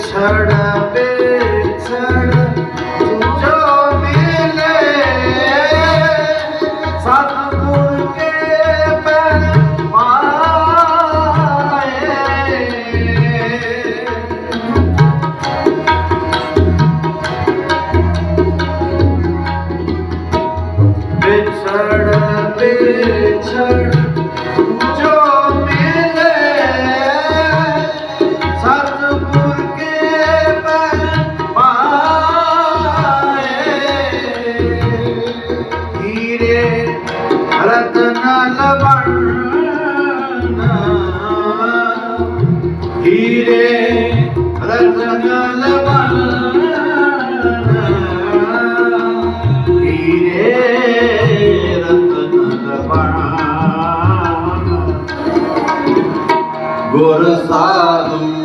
छड़ पे ரத்னல வண்ண. ஹீரே ரத்னல வண்ண. ஹீரே ரத்னல குரு சாதும்